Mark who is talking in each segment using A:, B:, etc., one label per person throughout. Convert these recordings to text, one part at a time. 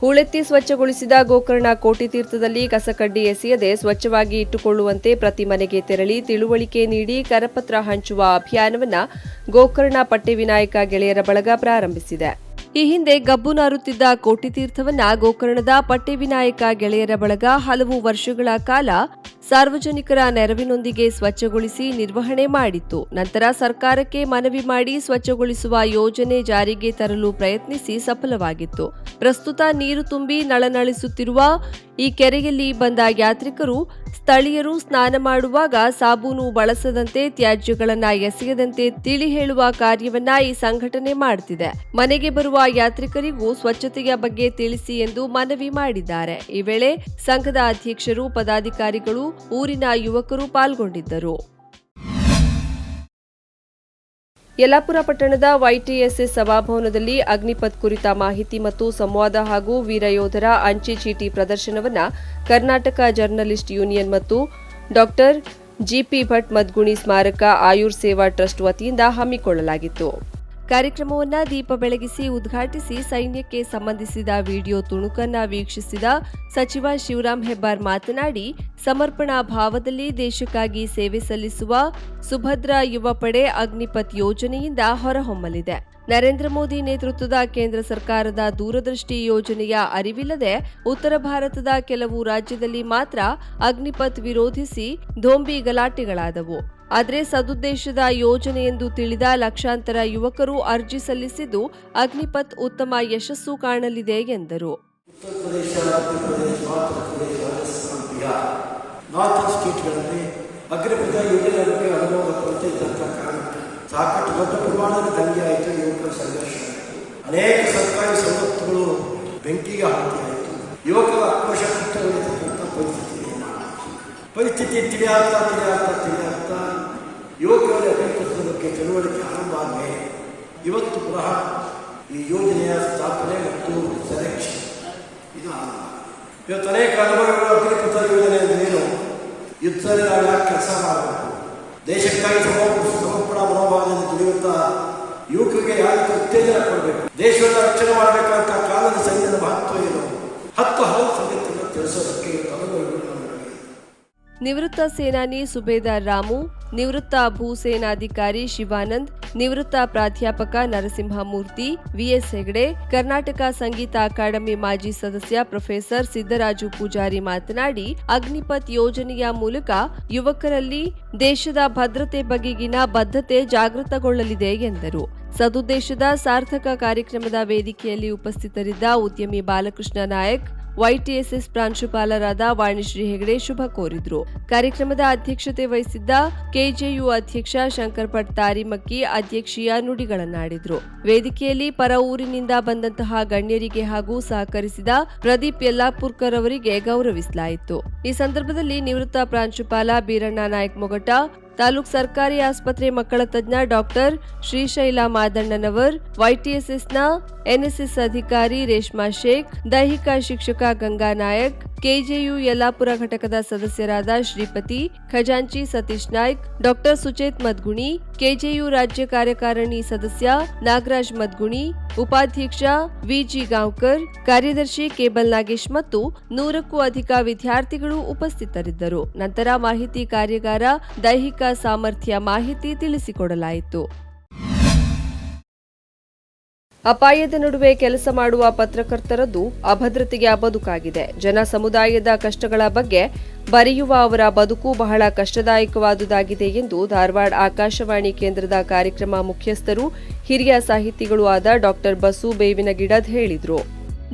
A: ಹೂಳೆತ್ತಿ ಸ್ವಚ್ಛಗೊಳಿಸಿದ ಗೋಕರ್ಣ ಕೋಟಿ ತೀರ್ಥದಲ್ಲಿ ಕಸಕಡ್ಡಿ ಎಸೆಯದೆ ಸ್ವಚ್ಛವಾಗಿ ಇಟ್ಟುಕೊಳ್ಳುವಂತೆ ಪ್ರತಿ ಮನೆಗೆ ತೆರಳಿ ತಿಳುವಳಿಕೆ ನೀಡಿ ಕರಪತ್ರ ಹಂಚುವ ಅಭಿಯಾನವನ್ನ ಗೋಕರ್ಣ ಪಟ್ಟೆವಿನಾಯಕ ಗೆಳೆಯರ ಬಳಗ ಪ್ರಾರಂಭಿಸಿದೆ. ಈ ಹಿಂದೆ ಗಬ್ಬು ನಾರುತ್ತಿದ್ದ ಕೋಟಿ ತೀರ್ಥವನ್ನ ಗೋಕರ್ಣದ ಪಟ್ಟೆವಿನಾಯಕ ಗೆಳೆಯರ ಬಳಗ ಹಲವು ವರ್ಷಗಳ ಕಾಲ ಸಾರ್ವಜನಿಕರ ನೆರವಿನೊಂದಿಗೆ ಸ್ವಚ್ಛಗೊಳಿಸಿ ನಿರ್ವಹಣೆ ಮಾಡಿತ್ತು. ನಂತರ ಸರ್ಕಾರಕ್ಕೆ ಮನವಿ ಮಾಡಿ ಸ್ವಚ್ಛಗೊಳಿಸುವ ಯೋಜನೆ ಜಾರಿಗೆ ತರಲು ಪ್ರಯತ್ನಿಸಿ ಸಫಲವಾಗಿತ್ತು. ಪ್ರಸ್ತುತ ನೀರು ತುಂಬಿ ನಳನಳಿಸುತ್ತಿರುವ ಈ ಕೆರೆಯಲ್ಲಿ ಬಂದ ಯಾತ್ರಿಕರು, ಸ್ಥಳೀಯರು ಸ್ನಾನ ಮಾಡುವಾಗ ಸಾಬೂನು ಬಳಸದಂತೆ ತ್ಯಾಜ್ಯಗಳನ್ನು ಎಸೆಯದಂತೆ ತಿಳಿ ಹೇಳುವ ಕಾರ್ಯವನ್ನ ಈ ಸಂಘಟನೆ ಮಾಡುತ್ತಿದೆ ಮನೆಗೆ ಬರುವ ಯಾತ್ರಿಕರಿಗೂ ಸ್ವಚ್ಛತೆಯ ಬಗ್ಗೆ ತಿಳಿಸಿ ಎಂದು ಮನವಿ ಮಾಡಿದ್ದಾರೆ. ಈ ವೇಳೆ ಸಂಘದ ಅಧ್ಯಕ್ಷರು, ಪದಾಧಿಕಾರಿಗಳು ಊರಿನ ಯುವಕರು ಪಾಲ್ಗೊಂಡಿದ್ದರು. ಯಲ್ಲಾಪುರ ಪಟ್ಟಣದ ವೈಟಿಎಸ್ಎಸ್ ಸಭಾಭವನದಲ್ಲಿ ಅಗ್ನಿಪಥ್ ಕುರಿತ ಮಾಹಿತಿ ಮತ್ತು ಸಂವಾದ ಹಾಗೂ ವೀರಯೋಧರ ಅಂಚೆ ಚೀಟಿ ಪ್ರದರ್ಶನವನ್ನು ಕರ್ನಾಟಕ ಜರ್ನಲಿಸ್ಟ್ ಯೂನಿಯನ್ ಮತ್ತು doctor G P Bhat Madguni ಸ್ಮಾರಕ ಆಯುರ್ ಸೇವಾ ಟ್ರಸ್ಟ್ ವತಿಯಿಂದ ಹಮ್ಮಿಕೊಳ್ಳಲಾಗಿತ್ತು. ಕಾರ್ಯಕ್ರಮವನ್ನ ದೀಪ ಬೆಳಗಿಸಿ ಉದ್ಘಾಟಿಸಿ ಸೈನ್ಯಕ್ಕೆ ಸಂಬಂಧಿಸಿದ ವಿಡಿಯೋ ತುಣುಕನ್ನ ವೀಕ್ಷಿಸಿದ ಸಚಿವ ಶಿವರಾಂ ಹೆಬ್ಬಾರ್ ಮಾತನಾಡಿ, ಸಮರ್ಪಣಾ ಭಾವದಲ್ಲಿ ದೇಶಕ್ಕಾಗಿ ಸೇವೆ ಸಲ್ಲಿಸುವ ಸುಭದ್ರ ಯುವ ಪಡೆ ಅಗ್ನಿಪಥ್ ಯೋಜನೆಯಿಂದ ಹೊರಹೊಮ್ಮಲಿದೆ. ನರೇಂದ್ರ ಮೋದಿ ನೇತೃತ್ವದ ಕೇಂದ್ರ ಸರ್ಕಾರದ ದೂರದೃಷ್ಟಿ ಯೋಜನೆಯ ಅರಿವಿಲ್ಲದೆ ಉತ್ತರ ಭಾರತದ ಕೆಲವು ರಾಜ್ಯದಲ್ಲಿ ಮಾತ್ರ ಅಗ್ನಿಪಥ್ ವಿರೋಧಿಸಿ ಧೋಂಬಿ ಗಲಾಟೆಗಳಾದವು. ಆದರೆ ಸದುದ್ದೇಶದ ಯೋಜನೆ ಎಂದು ತಿಳಿದ ಲಕ್ಷಾಂತರ ಯುವಕರು ಅರ್ಜಿ ಸಲ್ಲಿಸಿದ್ದು ಅಗ್ನಿಪಥ್ ಉತ್ತಮ ಯಶಸ್ಸು ಕಾಣಲಿದೆ ಎಂದರು.
B: ಸಾಕಷ್ಟು ದೊಡ್ಡ ದಂಗೆ ಆಯಿತು ಯುವಕರ ಸಂಘರ್ಷ. ಅನೇಕ ಸರ್ಕಾರಿ ಸವಲತ್ತುಗಳು ಬೆಂಕಿಗೆ ಯುವಕರ ಆಕ್ರೋಶ ಪರಿಸ್ಥಿತಿ. ಪರಿಸ್ಥಿತಿ ತಿಳಿಯಾಗ್ತಾ ತಿಳಿಯಾಗ್ತಾ ತಿಳಿಯಾಗ್ತಾ ಬಗ್ಗೆ ಆರಂಭ ಆದಮೇಲೆ ಇವತ್ತು ಪುನಃ ಈ ಯೋಜನೆಯ ಸ್ಥಾಪನೆ ಮತ್ತು ಸೆಲೆಕ್ಷನ್ ಇದು ಆರಂಭ. ಇವತ್ತು ಅನೇಕ ಅನುಭವಗಳು ಅಗ್ನಿಪಥ ಯೋಜನೆ ಏನು? ಯುದ್ಧದಲ್ಲಿ ಕೆಲಸ ಮಾಡಬೇಕು. ದೇಶಕ್ಕಾಗಿ ಸಮರ್ಪಣ ಸಮರ್ಪಣಾ ತಿಳಿಯುತ್ತಾ ಯುವಕರಿಗೆ ಯಾಕೆ ಉತ್ತೇಜನ ಕೊಡಬೇಕು. ದೇಶವನ್ನು ರಕ್ಷಣೆ ಮಾಡಬೇಕಂತ ಕಾಲದ ಸೈನ್ಯದ ಮಹತ್ವ ಏನು? ಹತ್ತು ಹಲವು ಸಂಗತಿಗಳನ್ನು ತಿಳಿಸೋದಕ್ಕೆ ಅನುಭವಗಳು
A: ನಿವೃತ್ತ ಸೇನಾನಿ ಸುಬೇದಾರ್ ರಾಮು ನಿವೃತ್ತ ಭೂಸೇನಾಧಿಕಾರಿ ಶಿವಾನಂದ್, ನಿವೃತ್ತ ಪ್ರಾಧ್ಯಾಪಕ ನರಸಿಂಹಮೂರ್ತಿ, ವಿಎಸ್ ಹೆಗಡೆ, ಕರ್ನಾಟಕ ಸಂಗೀತ ಅಕಾಡೆಮಿ ಮಾಜಿ ಸದಸ್ಯ ಪ್ರೊಫೆಸರ್ ಸಿದ್ದರಾಜು ಪೂಜಾರಿ ಮಾತನಾಡಿ, ಅಗ್ನಿಪಥ್ ಯೋಜನೆಯ ಮೂಲಕ ಯುವಕರಲ್ಲಿ ದೇಶದ ಭದ್ರತೆ ಬಗೆಗಿನ ಬದ್ಧತೆ ಜಾಗೃತಗೊಳ್ಳಲಿದೆ ಎಂದರು. ಸದುದ್ದೇಶದ ಸಾರ್ಥಕ ಕಾರ್ಯಕ್ರಮದ ವೇದಿಕೆಯಲ್ಲಿ ಉಪಸ್ಥಿತರಿದ್ದ ಉದ್ಯಮಿ ಬಾಲಕೃಷ್ಣ ನಾಯಕ್ ವೈಟಿಎಸ್ಎಸ್ ಪ್ರಾಂಶುಪಾಲರಾದ ವಾಣಿಶ್ರೀ ಹೆಗಡೆ ಶುಭ ಕೋರಿದ್ರು. ಕಾರ್ಯಕ್ರಮದ ಅಧ್ಯಕ್ಷತೆ ವಹಿಸಿದ್ದ ಕೆಜೆಯು ಅಧ್ಯಕ್ಷ ಶಂಕರ್ ಭಟ್ ತಾರಿಮಕ್ಕಿ ಅಧ್ಯಕ್ಷೀಯ ನುಡಿಗಳನ್ನಾಡಿದ್ರು. ವೇದಿಕೆಯಲ್ಲಿ ಪರ ಊರಿನಿಂದ ಬಂದಂತಹ ಗಣ್ಯರಿಗೆ ಹಾಗೂ ಸಹಕರಿಸಿದ ಪ್ರದೀಪ್ ಯಲ್ಲಾಪುರ್ಕರ್ ಅವರಿಗೆ ಗೌರವಿಸಲಾಯಿತು. ಈ ಸಂದರ್ಭದಲ್ಲಿ ನಿವೃತ್ತ ಪ್ರಾಂಶುಪಾಲ ಬೀರಣ್ಣ ನಾಯಕ್ ಮೊಗಟ ತಾಲೂಕ್ ಸರ್ಕಾರಿ ಆಸ್ಪತ್ರೆ ಮಕ್ಕಳ ತಜ್ಞ ಡಾಕ್ಟರ್ ಶ್ರೀಶೈಲ ಮಾದಣ್ಣನವರ್, ವೈಟಿಎಸ್ಎಸ್ನ ಎನ್ಎಸ್ಎಸ್ ಅಧಿಕಾರಿ ರೇಷ್ಮಾ ಶೇಖ್, ದೈಹಿಕ ಶಿಕ್ಷಕ ಗಂಗಾ ನಾಯಕ್ ಕೆಜೆಯು ಯಲ್ಲಾಪುರ ಘಟಕದ ಸದಸ್ಯರಾದ ಶ್ರೀಪತಿ, ಖಜಾಂಚಿ ಸತೀಶ್ ನಾಯ್ಕ್, ಡಾಕ್ಟರ್ ಸುಚೇತ್ ಮದ್ಗುಣಿ, ಕೆಜೆಯು ರಾಜ್ಯ ಕಾರ್ಯಕಾರಿಣಿ ಸದಸ್ಯ ನಾಗರಾಜ್ ಮದ್ಗುಣಿ, ಉಪಾಧ್ಯಕ್ಷ ವಿಜಿ ಗಾಂವ್ಕರ್, ಕಾರ್ಯದರ್ಶಿ ಕೇಬಲ್ ನಾಗೇಶ್ ಮತ್ತು ನೂರಕ್ಕೂ ಅಧಿಕ ವಿದ್ಯಾರ್ಥಿಗಳು ಉಪಸ್ಥಿತರಿದ್ದರು. ನಂತರ ಮಾಹಿತಿ ಕಾರ್ಯಾಗಾರ ದೈಹಿಕ ಸಾಮರ್ಥ್ಯ ಮಾಹಿತಿ ತಿಳಿಸಿಕೊಡಲಾಯಿತು. ಅಪಾಯದ ನಡುವೆ ಕೆಲಸ ಮಾಡುವ ಪತ್ರಕರ್ತರದ್ದು ಅಭದ್ರತೆಯ ಬದುಕಾಗಿದೆ ಜನ ಸಮುದಾಯದ ಕಷ್ಟಗಳ ಬಗ್ಗೆ ಬರೆಯುವ ಅವರ ಬದುಕು ಬಹಳ ಕಷ್ಟದಾಯಕವಾದುದಾಗಿದೆ ಎಂದು ಧಾರವಾಡ ಆಕಾಶವಾಣಿ ಕೇಂದ್ರದ ಕಾರ್ಯಕ್ರಮ ಮುಖ್ಯಸ್ಥರು, ಹಿರಿಯ ಸಾಹಿತಿಗಳು ಆದ ಡಾಕ್ಟರ್ ಬಸು ಬೇವಿನ ಗಿಡದ್ ಹೇಳಿದರು.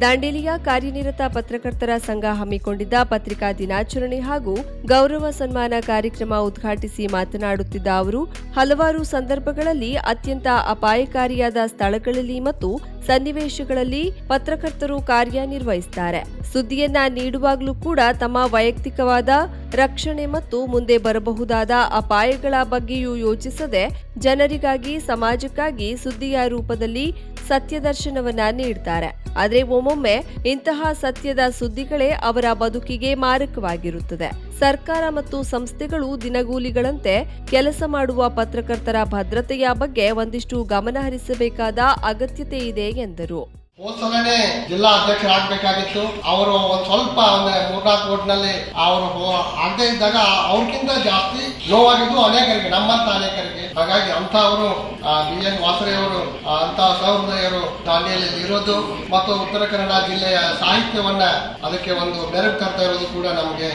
A: ದಾಂಡೇಲಿಯ ಕಾರ್ಯನಿರತ ಪತ್ರಕರ್ತರ ಸಂಘ ಹಮ್ಮಿಕೊಂಡಿದ್ದ ಪತ್ರಿಕಾ ದಿನಾಚರಣೆ ಹಾಗೂ ಗೌರವ ಸನ್ಮಾನ ಕಾರ್ಯಕ್ರಮ ಉದ್ಘಾಟಿಸಿ ಮಾತನಾಡುತ್ತಿದ್ದ ಅವರು, ಹಲವಾರು ಸಂದರ್ಭಗಳಲ್ಲಿ ಅತ್ಯಂತ ಅಪಾಯಕಾರಿಯಾದ ಸ್ಥಳಗಳಲ್ಲಿ ಮತ್ತು ಸನ್ನಿವೇಶಗಳಲ್ಲಿ ಪತ್ರಕರ್ತರು ಕಾರ್ಯನಿರ್ವಹಿಸುತ್ತಾರೆ ಸುದ್ದಿಯನ್ನ ನೀಡುವಾಗಲೂ ಕೂಡ ತಮ್ಮ ವೈಯಕ್ತಿಕವಾದ ರಕ್ಷಣೆ ಮತ್ತು ಮುಂದೆ ಬರಬಹುದಾದ ಅಪಾಯಗಳ ಬಗ್ಗೆಯೂ ಯೋಚಿಸದೆ ಜನರಿಗಾಗಿ, ಸಮಾಜಕ್ಕಾಗಿ ಸುದ್ದಿಯ ರೂಪದಲ್ಲಿ ಸತ್ಯದರ್ಶನವನ್ನ ನೀಡ್ತಾರೆ. ಆದರೆ ಒಮ್ಮೊಮ್ಮೆ ಇಂತಹ ಸತ್ಯದ ಸುದ್ದಿಗಳೇ ಅವರ ಬದುಕಿಗೆ ಮಾರಕವಾಗಿರುತ್ತದೆ. ಸರ್ಕಾರ ಮತ್ತು ಸಂಸ್ಥೆಗಳು ದಿನಗೂಲಿಗಳಂತೆ ಕೆಲಸ ಮಾಡುವ ಪತ್ರಕರ್ತರ ಭದ್ರತೆಯ ಬಗ್ಗೆ ಒಂದಿಷ್ಟು ಗಮನಹರಿಸಬೇಕಾದ ಅಗತ್ಯತೆ ಇದೆ ಎಂದರು.
C: ಹೋದ್ ಜಿಲ್ಲಾ ಜಿಲ್ಲಾ ಅಧ್ಯಕ್ಷರಾಗಬೇಕಾಗಿತ್ತು. ಅವರು ಒಂದ್ ಸ್ವಲ್ಪ ಒಂದು ಮೂರ್ನಾಲ್ಕು ಓಟ್ನಲ್ಲಿ ಅವರು ಆಗದೆ ಇದ್ದಾಗ ಅವ್ರಿಗಿಂತ ಜಾಸ್ತಿ ನೋವಾಗಿದ್ದು ಅನೇಕರಿಗೆ, ನಮ್ಮಂತ ಅನೇಕರಿಗೆ. ಹಾಗಾಗಿ ಅಂತ ಅವರು ಬಿ. ಎನ್. ವಾಸರೆ ಅವರು ಅಂತ ಸಹೃದಯರು ದಾಂಡಿಯಲ್ಲಿ ಇರೋದು. ಮತ್ತು ಉತ್ತರ ಕನ್ನಡ ಜಿಲ್ಲೆಯ ಸಾಹಿತ್ಯವನ್ನ ಅದಕ್ಕೆ ಒಂದು ನೆರವು ತರ್ತಾ ಇರೋದು ಕೂಡ ನಮಗೆ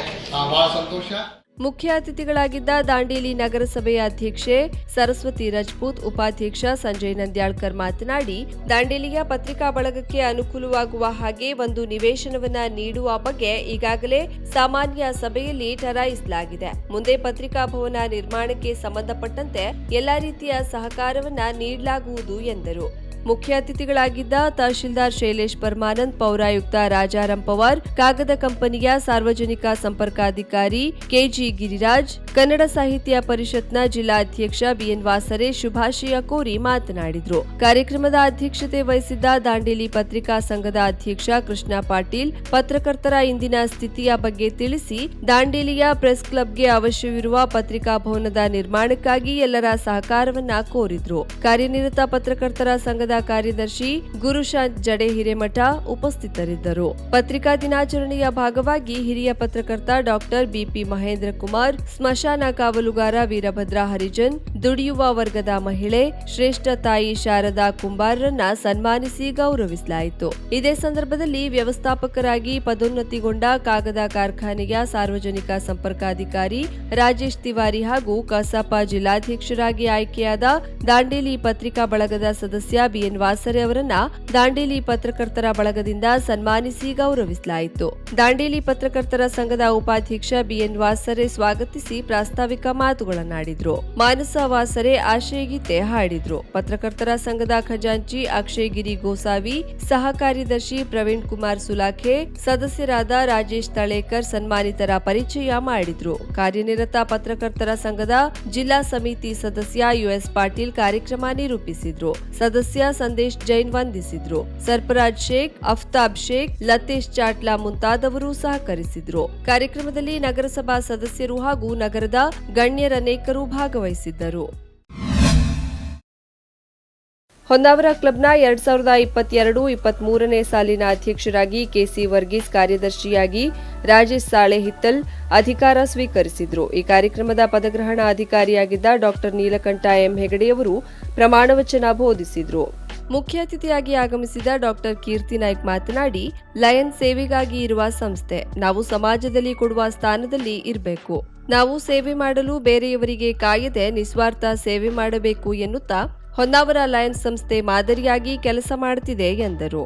C: ಬಹಳ ಸಂತೋಷ.
A: ಮುಖ್ಯ ಅತಿಥಿಗಳಾಗಿದ್ದ ದಾಂಡೇಲಿ ನಗರಸಭೆಯ ಅಧ್ಯಕ್ಷೆ ಸರಸ್ವತಿ ರಜಪೂತ್, ಉಪಾಧ್ಯಕ್ಷ ಸಂಜಯ್ ನಂದ್ಯಾಳ್ಕರ್ ಮಾತನಾಡಿ, ದಾಂಡೇಲಿಯ ಪತ್ರಿಕಾ ಬಳಗಕ್ಕೆ ಅನುಕೂಲವಾಗುವ ಹಾಗೆ ಒಂದು ನಿವೇಶನವನ್ನು ನೀಡುವ ಬಗ್ಗೆ ಈಗಾಗಲೇ ಸಾಮಾನ್ಯ ಸಭೆಯಲ್ಲಿ ಠರಾಯಿಸಲಾಗಿದೆ ಮುಂದೆ ಪತ್ರಿಕಾ ಭವನ ನಿರ್ಮಾಣಕ್ಕೆ ಸಂಬಂಧಪಟ್ಟಂತೆ ಎಲ್ಲ ರೀತಿಯ ಸಹಕಾರವನ್ನ ನೀಡಲಾಗುವುದು ಎಂದರು. ಮುಖ್ಯ ಅತಿಥಿಗಳಾಗಿದ್ದ ತಹಶೀಲ್ದಾರ್ ಶೈಲೇಶ್ ಪರಮಾನಂದ್, ಪೌರಾಯುಕ್ತ ರಾಜಾರಾಮ್ ಪವಾರ್, ಕಾಗದ ಕಂಪನಿಯ ಸಾರ್ವಜನಿಕ ಸಂಪರ್ಕಾಧಿಕಾರಿ ಕೆಜಿ ಗಿರಿರಾಜ್, ಕನ್ನಡ ಸಾಹಿತ್ಯ ಪರಿಷತ್ನ ಜಿಲ್ಲಾ ಅಧ್ಯಕ್ಷ ಬಿಎನ್ ವಾಸರೆ ಶುಭಾಶಯ ಕೋರಿ ಮಾತನಾಡಿದರು. ಕಾರ್ಯಕ್ರಮದ ಅಧ್ಯಕ್ಷತೆ ವಹಿಸಿದ್ದ ದಾಂಡೇಲಿ ಪತ್ರಿಕಾ ಸಂಘದ ಅಧ್ಯಕ್ಷ ಕೃಷ್ಣ ಪಾಟೀಲ್, ಪತ್ರಕರ್ತರ ಇಂದಿನ ಸ್ಥಿತಿಯ ಬಗ್ಗೆ ತಿಳಿಸಿ ದಾಂಡೇಲಿಯ ಪ್ರೆಸ್ ಕ್ಲಬ್ಗೆ ಅವಶ್ಯವಿರುವ ಪತ್ರಿಕಾ ಭವನದ ನಿರ್ಮಾಣಕ್ಕಾಗಿ ಎಲ್ಲರ ಸಹಕಾರವನ್ನ ಕೋರಿದ್ರು. ಕಾರ್ಯನಿರತ ಪತ್ರಕರ್ತರ ಸಂಘದ ಕಾರ್ಯದರ್ಶಿ ಗುರುಶಾಂತ್ ಜಡೆ ಹಿರೇಮಠ ಉಪಸ್ಥಿತರಿದ್ದರು. ಪತ್ರಿಕಾ ದಿನಾಚರಣೆಯ ಭಾಗವಾಗಿ ಹಿರಿಯ ಪತ್ರಕರ್ತ ಡಾಕ್ಟರ್ ಬಿಪಿ ಮಹೇಂದ್ರ ಕುಮಾರ್, ಸ್ಮಶಾನ ಕಾವಲುಗಾರ ವೀರಭದ್ರ ಹರಿಜನ್, ದುಡಿಯುವ ವರ್ಗದ ಮಹಿಳೆ ಶ್ರೇಷ್ಠ ತಾಯಿ ಶಾರದಾ ಕುಂಬಾರರನ್ನ ಸನ್ಮಾನಿಸಿ ಗೌರವಿಸಲಾಯಿತು. ಇದೇ ಸಂದರ್ಭದಲ್ಲಿ ವ್ಯವಸ್ಥಾಪಕರಾಗಿ ಪದೋನ್ನತಿಗೊಂಡ ಕಾಗದ ಕಾರ್ಖಾನೆಯ ಸಾರ್ವಜನಿಕ ಸಂಪರ್ಕಾಧಿಕಾರಿ ರಾಜೇಶ್ ತಿವಾರಿ ಹಾಗೂ ಕಸಾಪ ಜಿಲ್ಲಾಧ್ಯಕ್ಷರಾಗಿ ಆಯ್ಕೆಯಾದ ದಾಂಡೇಲಿ ಪತ್ರಿಕಾ ಬಳಗದ ಸದಸ್ಯ ಬಿಎನ್ ವಾಸರೆ ಅವರನ್ನ ದಾಂಡೇಲಿ ಪತ್ರಕರ್ತರ ಬಳಗದಿಂದ ಸನ್ಮಾನಿಸಿ ಗೌರವಿಸಲಾಯಿತು. ದಾಂಡೇಲಿ ಪತ್ರಕರ್ತರ ಸಂಘದ ಉಪಾಧ್ಯಕ್ಷ ಬಿಎನ್ ವಾಸರೆ ಸ್ವಾಗತಿಸಿ ಪ್ರಾಸ್ತಾವಿಕ ಮಾತುಗಳನ್ನಾಡಿದ್ರು. ಮಾನಸ ವಾಸರೆ ಆಶಯ ಗೀತೆ ಹಾಡಿದ್ರು. ಪತ್ರಕರ್ತರ ಸಂಘದ ಖಜಾಂಚಿ ಅಕ್ಷಯ್ ಗಿರಿ ಗೋಸಾವಿ ಸಹ ಕಾರ್ಯದರ್ಶಿ ಪ್ರವೀಣ್ ಕುಮಾರ್ ಸುಲಾಖೆ, ಸದಸ್ಯರಾದ ರಾಜೇಶ್ ತಳೇಕರ್ ಸನ್ಮಾನಿತರ ಪರಿಚಯ ಮಾಡಿದ್ರು. ಕಾರ್ಯನಿರತ ಪತ್ರಕರ್ತರ ಸಂಘದ ಜಿಲ್ಲಾ ಸಮಿತಿ ಸದಸ್ಯ ಯುಎಸ್ ಪಾಟೀಲ್ ಕಾರ್ಯಕ್ರಮ ನಿರೂಪಿಸಿದ್ರು. ಸದಸ್ಯ ಸಂದೇಶ್ ಜೈನ್ ವಂದಿಸಿದ್ರು. ಸರ್ಪರಾಜ್ ಶೇಖ್, ಅಫ್ತಾಬ್ ಶೇಖ್, ಲತೇಶ್ ಚಾಟ್ಲಾ ಮುಂತಾದವರು ಸಹಕರಿಸಿದ್ರು. ಕಾರ್ಯಕ್ರಮದಲ್ಲಿ ನಗರಸಭಾ ಸದಸ್ಯರು ಹಾಗೂ ನಗರದ ಗಣ್ಯರನೇಕರು ಭಾಗವಹಿಸಿದ್ದರು. ಹೊನ್ನಾವರ ಕ್ಲಬ್ನ ಎರಡ್ ಸಾವಿರದ ಇಪ್ಪತ್ತೆರಡು ಇಪ್ಪತ್ಮೂರನೇ ಸಾಲಿನ ಅಧ್ಯಕ್ಷರಾಗಿ ಕೆಸಿ ವರ್ಗೀಸ್ ಕಾರ್ಯದರ್ಶಿಯಾಗಿ ರಾಜೇಶ್ ಸಾಳೆ ಹಿತ್ತಲ್ ಅಧಿಕಾರ ಸ್ವೀಕರಿಸಿದರು. ಈ ಕಾರ್ಯಕ್ರಮದ ಪದಗ್ರಹಣ ಅಧಿಕಾರಿಯಾಗಿದ್ದ ಡಾಕ್ಟರ್ ನೀಲಕಂಠ ಎಂ. ಹೆಗಡೆಯವರು ಪ್ರಮಾಣವಚನ ಬೋಧಿಸಿದರು. ಮುಖ್ಯ ಅತಿಥಿಯಾಗಿ ಆಗಮಿಸಿದ ಡಾಕ್ಟರ್ ಕೀರ್ತಿ ನಾಯ್ಕ್ ಮಾತನಾಡಿ, ಲಯನ್ ಸೇವೆಗಾಗಿ ಇರುವ ಸಂಸ್ಥೆ, ನಾವು ಸಮಾಜದಲ್ಲಿ ಕೊಡುವ ಸ್ಥಾನದಲ್ಲಿ ಇರಬೇಕು. ನಾವು ಸೇವೆ ಮಾಡಲು ಬೇರೆಯವರಿಗೆ ಕಾಯದೆ ನಿಸ್ವಾರ್ಥ ಸೇವೆ ಮಾಡಬೇಕು ಎನ್ನುತ್ತಾ ಹೊನ್ನಾವರ ಲಯನ್ಸ್ ಸಂಸ್ಥೆ ಮಾದರಿಯಾಗಿ ಕೆಲಸ ಮಾಡುತ್ತಿದೆ ಎಂದರು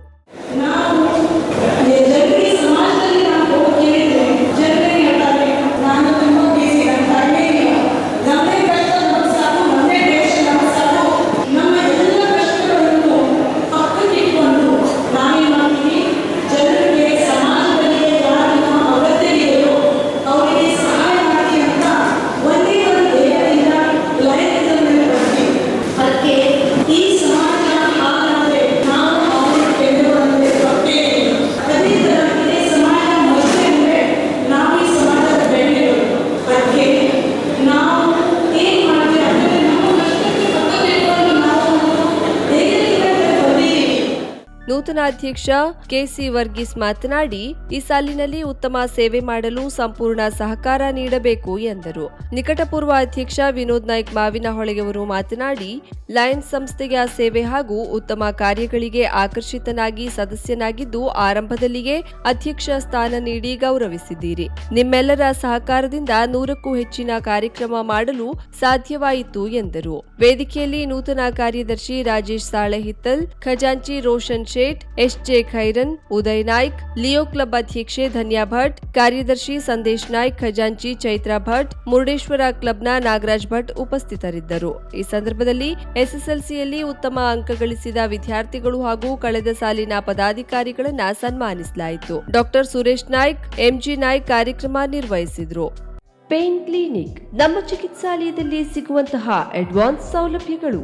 A: ನೂತನ ಅಧ್ಯಕ್ಷ ಕೆಸಿ ವರ್ಗೀಸ್ ಮಾತನಾಡಿ, ಈ ಸಾಲಿನಲ್ಲಿ ಉತ್ತಮ ಸೇವೆ ಮಾಡಲು ಸಂಪೂರ್ಣ ಸಹಕಾರ ನೀಡಬೇಕು ಎಂದರು. ನಿಕಟಪೂರ್ವ ಅಧ್ಯಕ್ಷ ವಿನೋದ್ ನಾಯ್ಕ್ ಮಾವಿನಹೊಳೆಯವರು ಮಾತನಾಡಿ, ಲಯನ್ಸ್ ಸಂಸ್ಥೆಯ ಸೇವೆ ಹಾಗೂ ಉತ್ತಮ ಕಾರ್ಯಗಳಿಗೆ ಆಕರ್ಷಿತನಾಗಿ ಸದಸ್ಯನಾಗಿದ್ದು, ಆರಂಭದಲ್ಲಿಯೇ ಅಧ್ಯಕ್ಷ ಸ್ಥಾನ ನೀಡಿ ಗೌರವಿಸಿದ್ದೀರಿ. ನಿಮ್ಮೆಲ್ಲರ ಸಹಕಾರದಿಂದ ನೂರಕ್ಕೂ ಹೆಚ್ಚಿನ ಕಾರ್ಯಕ್ರಮ ಮಾಡಲು ಸಾಧ್ಯವಾಯಿತು ಎಂದರು. ವೇದಿಕೆಯಲ್ಲಿ ನೂತನ ಕಾರ್ಯದರ್ಶಿ ರಾಜೇಶ್ ಸಾಳೆ ಹಿತ್ತಲ್ ಖಜಾಂಚಿ Roshan Shet S J Khairan, Uday Naik, Leo club ಅಧ್ಯಕ್ಷೆ ಧನ್ಯಾ ಭಟ್, ಕಾರ್ಯದರ್ಶಿ ಸಂದೇಶ್ ನಾಯ್ಕ್, ಖಜಾಂಚಿ ಚೈತ್ರಾ ಭಟ್, ಮುರುಡೇಶ್ವರ ಕ್ಲಬ್ನ ನಾಗರಾಜ್ ಭಟ್ ಉಪಸ್ಥಿತರಿದ್ದರು. ಈ ಸಂದರ್ಭದಲ್ಲಿ ಎಸ್ಎಸ್ಎಲ್ಸಿಯಲ್ಲಿ ಉತ್ತಮ ಅಂಕ ಗಳಿಸಿದ ವಿದ್ಯಾರ್ಥಿಗಳು ಹಾಗೂ ಕಳೆದ ಸಾಲಿನ ಪದಾಧಿಕಾರಿಗಳನ್ನು ಸನ್ಮಾನಿಸಲಾಯಿತು. Doctor Suresh Naik, M G Naik ಕಾರ್ಯಕ್ರಮ ನಿರ್ವಹಿಸಿದ್ರು. ಪೇನ್ ಕ್ಲಿನಿಕ್, ನಮ್ಮ ಚಿಕಿತ್ಸಾಲಯದಲ್ಲಿ ಸಿಗುವಂತಹ ಅಡ್ವಾನ್ಸ್ ಸೌಲಭ್ಯಗಳು.